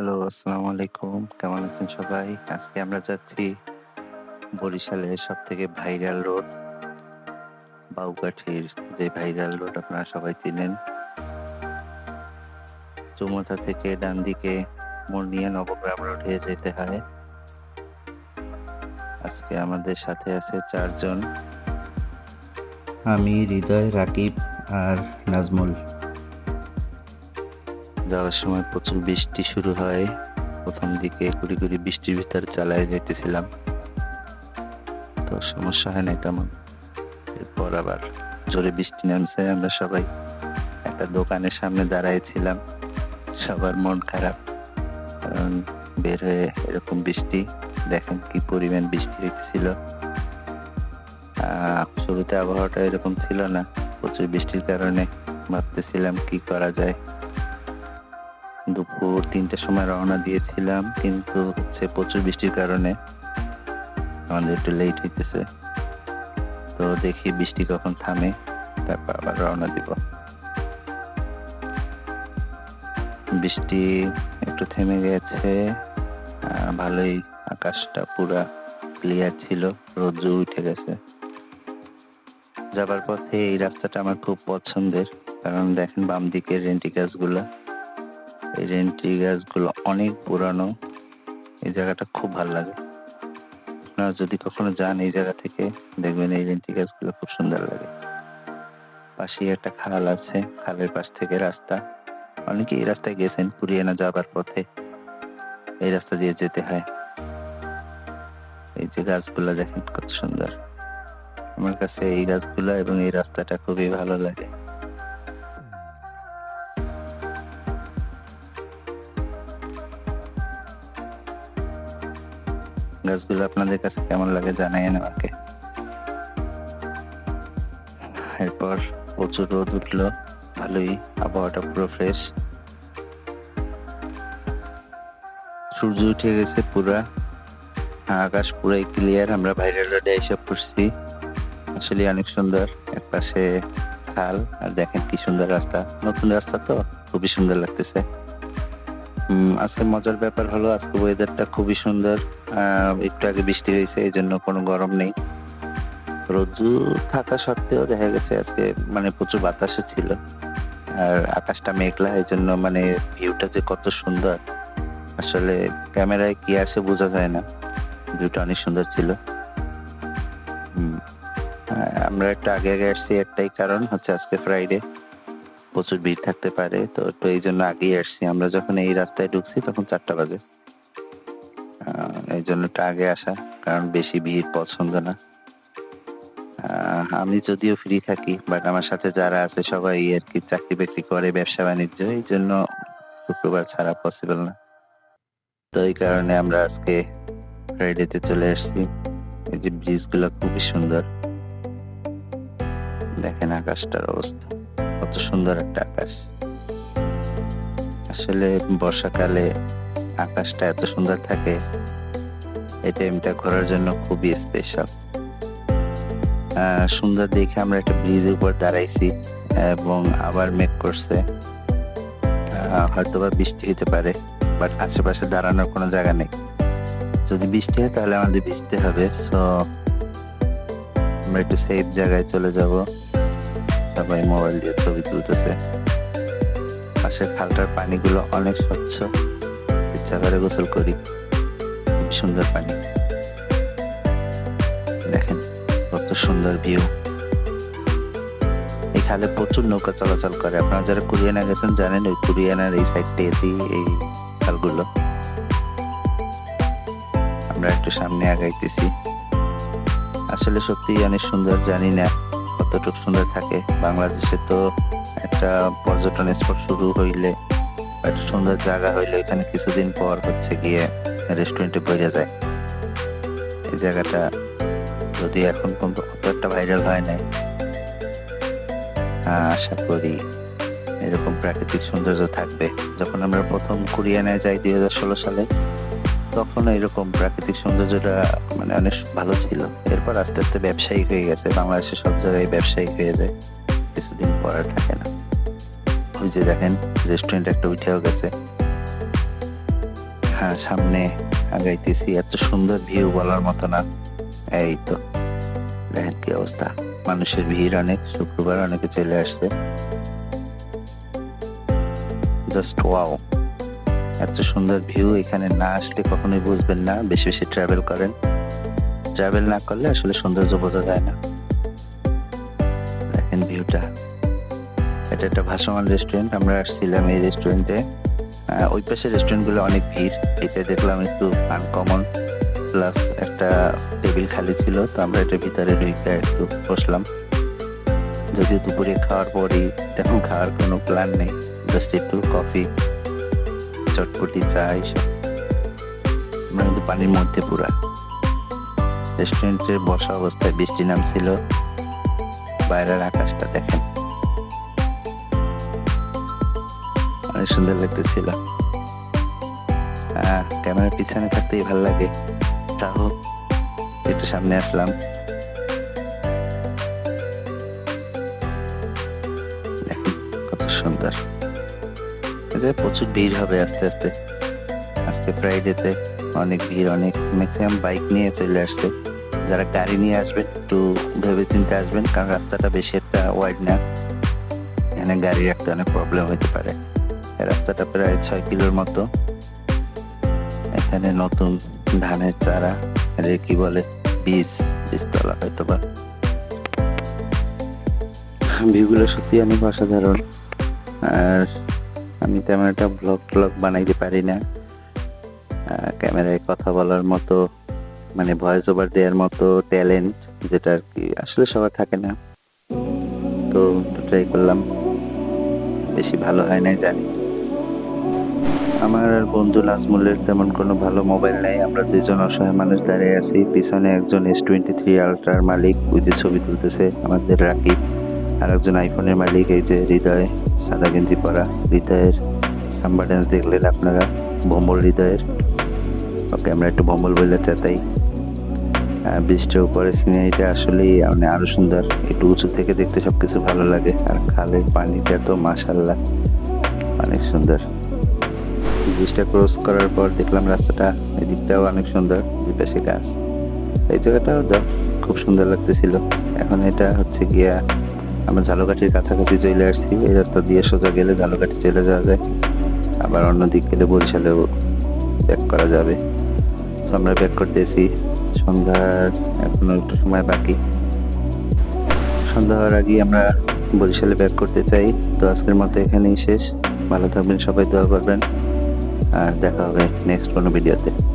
Hello, আসসালামু আলাইকুম। কেমন আছেন সবাই? আজকে আমরা যাচ্ছি বরিশালের সব থেকে ভাইরাল রোড বাউকাঠির যে ভাইরাল রোড আপনারা সবাই চিনেন। চৌমাথা থেকে ডান দিকে মোড় নিয়ে নবগ্রাম রোড হয়ে যেতে হয়। আজকে আমাদের সাথে আছে চারজন আমি, হৃদয়, রাকিব আর নাজমুল। যাওয়ার সময় প্রচুর বৃষ্টি শুরু হয়। প্রথম দিকে কুড়ি কুড়ি বৃষ্টির ভিতর চালায় যেতেছিলাম তো সমস্যা হয় নাই তেমন। এরপর আবার জোরে বৃষ্টি নামছে। আমরা সবাই একটা দোকানের সামনে দাঁড়ায় ছিলাম। সবার মন খারাপ। কারণ বের হয়ে এরকম বৃষ্টি। দেখেন কি পরিমাণ বৃষ্টি হইতেছিল। শুরুতে আবহাওয়াটা এরকম ছিল না। প্রচুর বৃষ্টির কারণে ভাবতেছিলাম কি করা যায়। দুপুর ৩টার সময় রওনা দিয়েছিলাম। কিন্তু হচ্ছে প্রচুর বৃষ্টির কারণে আমাদের একটু লেট হইতেছে। তো দেখি বৃষ্টি কখন থামে। তারপর আবার রওনা দিব। বৃষ্টি একটু থেমে গেছে। ভালোই আকাশটা পুরা ক্লিয়ার ছিল। রৌদ্র উঠে গেছে। যাবার পথে এই রাস্তাটা আমার খুব পছন্দের। কারণ দেখেন বাম দিকের রেন্টি গাছগুলা। এই রেন্টি গাছগুলো অনেক পুরানো। এই জায়গাটা খুব ভালো লাগে। আপনারা যদি কখনো যান এই জায়গা থেকে, দেখবেন এই রেন্টি গাছগুলো খুব সুন্দর লাগে। পাশেই একটা খাল আছে। খালের পাশ থেকে রাস্তা। অনেকে এই রাস্তায় গেছেন কুরিয়ানা যাবার পথে। এই রাস্তা দিয়ে যেতে হয়। এই যে গাছগুলা দেখেন কত সুন্দর। আমার কাছে এই গাছগুলা এবং এই রাস্তাটা খুবই ভালো লাগে। গাছগুলো আপনাদের কাছে কেমন লাগে জানাইয়েন আমাকে। এরপর প্রচুর রোদ উঠল। ভালোই, আবহাওয়াটা পুরো ফ্রেশ। সূর্য উঠে গেছে পুরা। আকাশ পুরাই ক্লিয়ার। আমরা ভাইরাল রোডে এসে পড়ছি। আসলে অনেক সুন্দর। একপাশে খাল, আর দেখেন কি সুন্দর রাস্তা। নতুন রাস্তা তো, খুবই সুন্দর লাগতেছে। আজকে মজার ব্যাপার হলো আজকে ওয়েদারটা খুবই সুন্দর। একটু আগে বৃষ্টি হয়েছে এই জন্য কোনো গরম নেই। রৌদ্র থাকা সত্ত্বেও দেখা গেছে আজকে মানে প্রচুর বাতাসও ছিল। আর আকাশটা মেঘলা এই জন্য মানে ভিউটা যে কত সুন্দর। আসলে ক্যামেরায় কি আসে বোঝা যায় না। ভিউটা অনেক সুন্দর ছিল। আমরা একটু আগে, আগে আসছি একটাই কারণ হচ্ছে আজকে ফ্রাইডে। প্রচুর ভিড় থাকতে পারে। তো, তো এইজন্য আগেই আসছি। আমরা যখন এই রাস্তায় ঢুকছি তখন চারটা বাজে। এই জন্য একটু আগে আসা। কারণ বেশি ভিড় পছন্দ না। আমি যদিও ফ্রি থাকি বাট আমার সাথে যারা আছে সবাই আর কি চাকরি-বাকরি করে ব্যবসা-বাণিজ্য। এই জন্য শুক্রবার ছাড়া পসিবল না। তো এই কারণে আমরা আজকে ফ্রাইডেতে চলে আসছি। এই যে ব্রিজগুলো খুবই সুন্দর। দেখেন আকাশটার অবস্থা। কত সুন্দর একটা আকাশ। আসলে বর্ষাকালে আকাশটা এত সুন্দর থাকে। এই টাইমটা ঘোরার জন্য খুবই স্পেশাল। সুন্দর দেখে আমরা একটা ব্রিজের উপর দাঁড়াইছি এবং আবার মেঘ করছে। হয়তোবা বৃষ্টি হতে পারে। বাট আশেপাশে দাঁড়ানোর কোনো জায়গা নেই। যদি বৃষ্টি হয় তাহলে আমাদের ভিজতে হবে। সো আমরা একটু সেফ জায়গায় চলে যাব। সবাই মোবাইল দিয়ে ছবি তুলতেছে। পাশের খালটার পানিগুলো অনেক স্বচ্ছ। ইচ্ছা করে গোসল করি। সুন্দর পানি। দেখেন, কত সুন্দর ভিউ। এই খালে প্রচুর নৌকা চলাচল করে। আপনারা যারা কুরিয়ানা গেছেন জানেন ওই কুরিয়ানার এই সাইডটাতেই এই খালগুলো। আমরা একটু সামনে আগাইতেছি। আসলে সত্যিই অনেক সুন্দর, জানি না কতটুকু সুন্দর থাকে। বাংলাদেশে তো একটা পর্যটন স্পট শুরু হইলে একটা সুন্দর জায়গা হইলে এখানে কিছুদিন পর হচ্ছে গিয়ে রেস্টুরেন্টে ভইরা যায়। এই জায়গাটা যদি এখন অত একটা ভাইরাল হয় নাই। আশা করি এরকম প্রাকৃতিক সৌন্দর্য থাকবে। যখন আমরা প্রথম কুরিয়ানায় যাই ২০১৬ সালে তখন এরকম প্রাকৃতিক সৌন্দর্যটা মানে অনেক ভালো ছিল। এরপর আস্তে, আস্তে ব্যবসায়িক হয়ে গেছে। বাংলাদেশে সব জায়গায় ব্যবসায়িক হয়ে যায়। কিছুদিন পর আর থাকে না। ওই যে দেখেন রেস্টুরেন্ট একটা উঠেও গেছে। হ্যাঁ সামনে আগাইতেছি এত সুন্দর ভিউ বলার মতো না এই তো দেখেন কি অবস্থা মানুষের ভিড় অনেক শুক্রবার অনেকে চলে আসছে জাস্ট ওয়াও এত সুন্দর ভিউ এখানে না আসলে কখনোই বুঝবেন না, বেশি বেশি ট্রাভেল করেন। ট্রাভেল না করলে আসলে সৌন্দর্য বোঝা যায় না। দেখেন ভিউটা এটা একটা ভাসমান রেস্টুরেন্ট আমরা আসছিলাম এই রেস্টুরেন্টে ওই পাশে রেস্টুরেন্টগুলো অনেক ভিড় এটা দেখলাম একটু আনকমন প্লাস একটা টেবিল খালি ছিল, তো আমরা এটার ভিতরে ঢুকে একটু বসলাম। যদিও দুপুরে খাওয়ার পরই তেমন খাওয়ার কোনো প্ল্যান নেই জাস্ট একটু কফি চটপটি চা এইসব আমরা কিন্তু পানির মধ্যে পুরা। রেস্টুরেন্টের বসা অবস্থায় বৃষ্টি নামছিল। বাইরের আকাশটা দেখেন। অনেক সুন্দর লাগতেছিল। ক্যামেরার পিছনে থাকতেই ভালো লাগে। তাও একটু সামনে আসলাম। যে প্রচুর ভিড় হবে আস্তে আস্তে। আজকে ফ্রাইডেতে অনেক ভিড়, অনেক ম্যাক্সিমাম বাইক নিয়ে চলে আসছে। যারা গাড়ি নিয়ে আসবেন একটু ভেবে চিন্তে আসবেন, কারণ রাস্তাটা বেশি একটা ওয়াইড না। এখানে গাড়ি রাখতে অনেক প্রবলেম হতে পারে। রাস্তাটা প্রায় ছয় কিলোর মতো। এখানে নতুন ধানের চারা কি বলে, বীজ, বীজতলা হয়তো বা ভিউগুলো সত্যি অনেক অসাধারণ। আর আমি তেমন একটা ব্লগ ট্লগ বানাইতে পারি না। ক্যামেরায় কথা বলার মতো মানে ভয়েস ওভার দেওয়ার মতো ট্যালেন্ট যেটা আর কি আসলে সবার থাকে না। তো ট্রাই করলাম। বেশি ভালো হয় নাই জানি। আমার আর বন্ধু নাজমুলের তেমন কোনো ভালো মোবাইল নেই। আমরা দুজন অসহায় মানুষ দাঁড়িয়ে আছি। পিছনে একজন এস টোয়েন্টি থ্রি আলট্রার মালিক, ওই যে ছবি তুলতেছে আমাদের রাকিব। আর একজন আইফোনের মালিক, এই যে হৃদয়। সাদা গেঞ্জি পরা হৃদয়ের সাম্বা ড্যান্স দেখলেন আপনারা ভম্বল হৃদয়ের। ওকে, আমরা একটু ভম্বল বললে চাতাই। বৃষ্টির উপরে সিনারিটা আসলেই মানে আরও সুন্দর। একটু উঁচু থেকে দেখতে সব কিছু ভালো লাগে। আর খালের পানিটা তো মাসাল্লাহ অনেক সুন্দর। ব্রিজটা ক্রস করার পর দেখলাম রাস্তাটা, এদিকটাও অনেক সুন্দর দুই পাশে গাছ। এই জায়গাটাও খুব সুন্দর লাগতেছিল। এখন এটা হচ্ছে গিয়া আমরা ঝালকাঠির কাছাকাছি চলে আসছি। এই রাস্তা দিয়ে সোজা গেলে ঝালকাঠি চলে যাওয়া যায়। আবার অন্য দিক গেলে বরিশালেও ব্যাক করা যাবে। So, আমরা ব্যাক করতেছি। সন্ধ্যার এখনও একটু সময় বাকি। সন্ধ্যা হওয়ার আগে আমরা বরিশালে ব্যাক করতে চাই। তো আজকের মতো এখানেই শেষ। ভালো থাকবেন, সবাই দোয়া করবেন। আর দেখা হবে নেক্সট কোনো ভিডিওতে